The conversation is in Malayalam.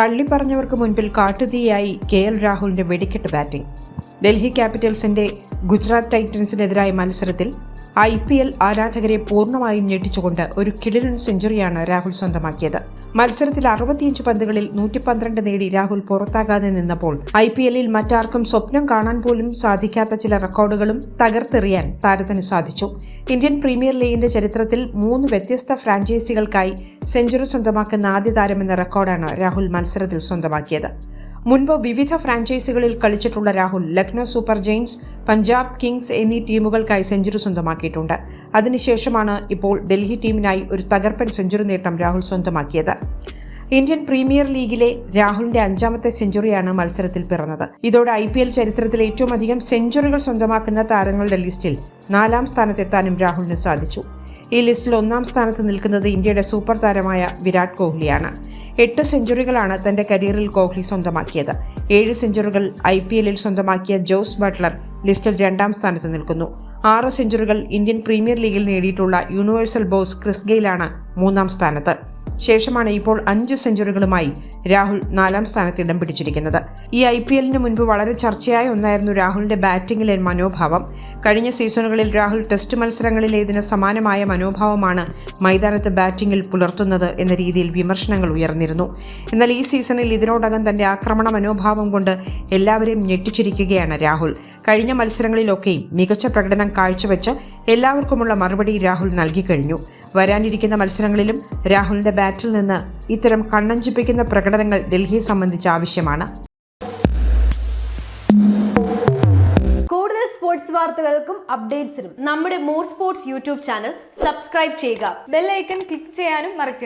തള്ളിപ്പറഞ്ഞവർക്ക് മുൻപിൽ കാട്ടുതീയായി കെ എൽ രാഹുലിന്റെ വെടിക്കെട്ട് ബാറ്റിംഗ്. ഡൽഹി ക്യാപിറ്റൽസിന്റെ ഗുജറാത്ത് ടൈറ്റൻസിനെതിരായ മത്സരത്തിൽ ഐ പി എൽ ആരാധകരെ പൂർണമായും ഞെട്ടിച്ചുകൊണ്ട് ഒരു കിടിലൻ സെഞ്ചുറിയാണ് രാഹുൽ സ്വന്തമാക്കിയത്. മത്സരത്തിൽ അറുപത്തിയഞ്ച് പന്തുകളിൽ നൂറ്റി പന്ത്രണ്ട് നേടി രാഹുൽ പുറത്താകാതെ നിന്നപ്പോൾ ഐ പി എല്ലിൽ മറ്റാർക്കും സ്വപ്നം കാണാൻ പോലും സാധിക്കാത്ത ചില റെക്കോർഡുകളും തകർത്തെറിയാൻ താരത്തിന് സാധിച്ചു. ഇന്ത്യൻ പ്രീമിയർ ലീഗിന്റെ ചരിത്രത്തിൽ മൂന്ന് വ്യത്യസ്ത ഫ്രാഞ്ചൈസികൾക്കായി സെഞ്ചുറി സ്വന്തമാക്കുന്ന ആദ്യ താരമെന്ന റെക്കോർഡാണ് രാഹുൽ മത്സരത്തിൽ സ്വന്തമാക്കിയത്. മുൻപ് വിവിധ ഫ്രാഞ്ചൈസികളിൽ കളിച്ചിട്ടുള്ള Rahul Lucknow super giants Punjab kings എന്നീ ടീമുകൾക്കായി സെഞ്ചുറി സ്വന്തമാക്കിയിട്ടുണ്ട്. അതിനുശേഷമാണ് ഇപ്പോൾ ഡൽഹി ടീമിനായി ഒരു തകർപ്പൻ സെഞ്ചുറി നേട്ടം രാഹുൽ സ്വന്തമാക്കിയത്. ഇന്ത്യൻ പ്രീമിയർ ലീഗിലെ രാഹുലിന്റെ അഞ്ചാമത്തെ സെഞ്ചുറിയാണ് മത്സരത്തിൽ പിറന്നത്. ഇതോടെ ഐ പി എൽ ചരിത്രത്തിൽ ഏറ്റവും അധികം സെഞ്ചുറികൾ സ്വന്തമാക്കുന്ന താരങ്ങളുടെ ലിസ്റ്റിൽ നാലാം സ്ഥാനത്തെത്താനും രാഹുലിന് സാധിച്ചു. ഈ ലിസ്റ്റിൽ ഒന്നാം സ്ഥാനത്ത് നിൽക്കുന്നത് ഇന്ത്യയുടെ സൂപ്പർ താരമായ വിരാട് കോഹ്ലിയാണ്. എട്ട് സെഞ്ചുറികളാണ് തന്റെ കരിയറിൽ കോഹ്ലി സ്വന്തമാക്കിയത്. ഏഴ് സെഞ്ചുറികൾ ഐ പി എല്ലിൽ സ്വന്തമാക്കിയ ജോസ് ബട്ട്ലർ ലിസ്റ്റിൽ രണ്ടാം സ്ഥാനത്ത് നിൽക്കുന്നു. ആറ് സെഞ്ചുറികൾ ഇന്ത്യൻ പ്രീമിയർ ലീഗിൽ നേടിയിട്ടുള്ള യൂണിവേഴ്സൽ ബോസ് ക്രിസ് ഗെയിലാണ് മൂന്നാം സ്ഥാനത്ത്. ശേഷമാണ് ഇപ്പോൾ അഞ്ച് സെഞ്ചുറികളുമായി രാഹുൽ നാലാം സ്ഥാനത്ത് ഇടം പിടിച്ചിരിക്കുന്നത്. ഈ ഐ പി എല്ലിന് മുൻപ് വളരെ ചർച്ചയായ ഒന്നായിരുന്നു രാഹുലിന്റെ ബാറ്റിംഗിലെ മനോഭാവം. കഴിഞ്ഞ സീസണുകളിൽ രാഹുൽ ടെസ്റ്റ് മത്സരങ്ങളിലേതിന് സമാനമായ മനോഭാവമാണ് മൈതാനത്ത് ബാറ്റിംഗിൽ പുലർത്തുന്നത് എന്ന രീതിയിൽ വിമർശനങ്ങൾ ഉയർന്നിരുന്നു. എന്നാൽ ഈ സീസണിൽ ഇതിനോടകം തന്റെ ആക്രമണ മനോഭാവം കൊണ്ട് എല്ലാവരെയും ഞെട്ടിച്ചിരിക്കുകയാണ് രാഹുൽ. കഴിഞ്ഞ മത്സരങ്ങളിലൊക്കെയും മികച്ച പ്രകടനം കാഴ്ചവെച്ച് എല്ലാവർക്കുമുള്ള മറുപടി രാഹുൽ നൽകിക്കഴിഞ്ഞു വരാനിരിക്കുന്ന മത്സരങ്ങളിലും രാഹുലിന്റെ ബാറ്റിൽ നിന്ന് ഇത്തരം കണ്ണഞ്ചിപ്പിക്കുന്ന പ്രകടനങ്ങൾ ഡൽഹി സംബന്ധിച്ച് ആവശ്യമാണ്. കൂടുതൽ സ്പോർട്സ് വാർത്തകൾക്കും അപ്ഡേറ്റ്സിനും നമ്മുടെ more sports YouTube channel subscribe ചെയ്യുക. ബെല്ലൈക്കൺ ക്ലിക്ക് ചെയ്യാനും മറക്കരുത്.